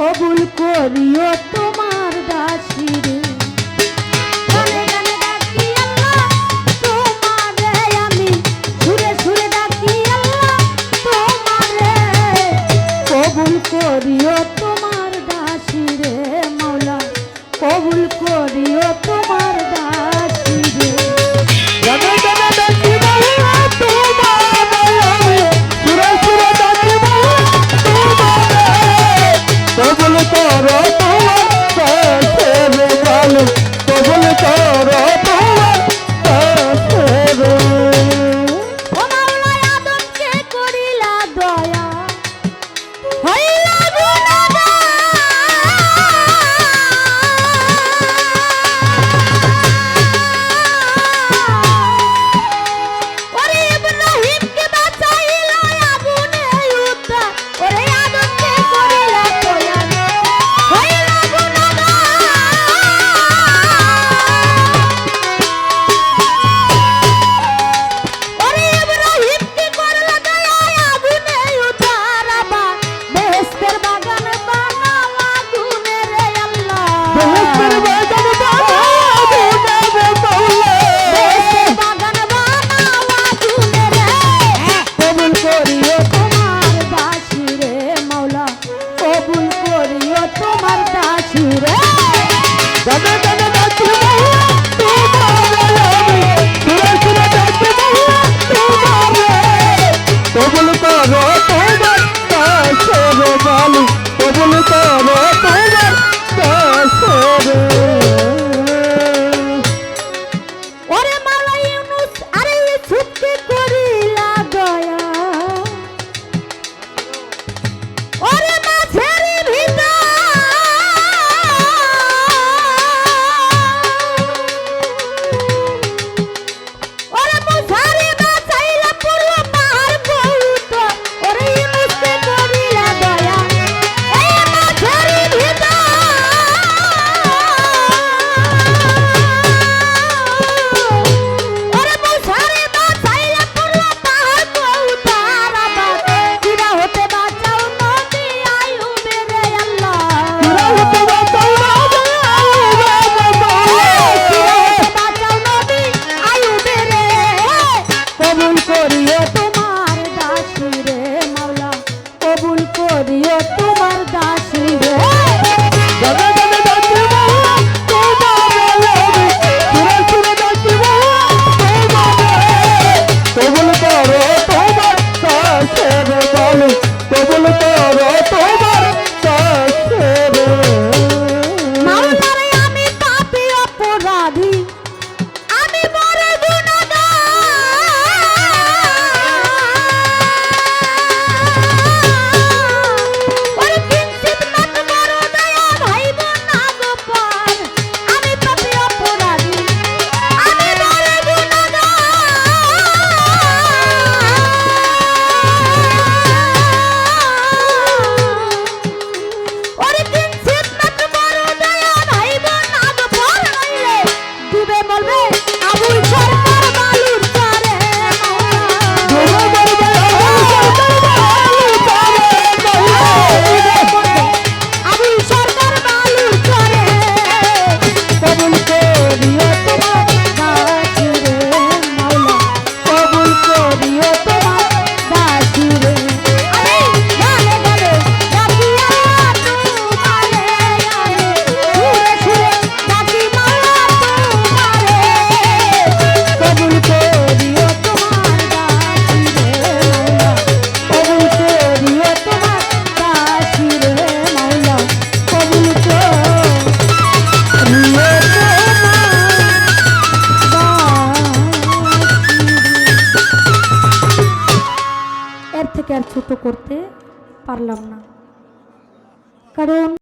কবুল করিও তোমার দাসী। কবুল করো তোমার কবুল করো তোমার Double বলো ছোট করতে পারলাম না। কারণ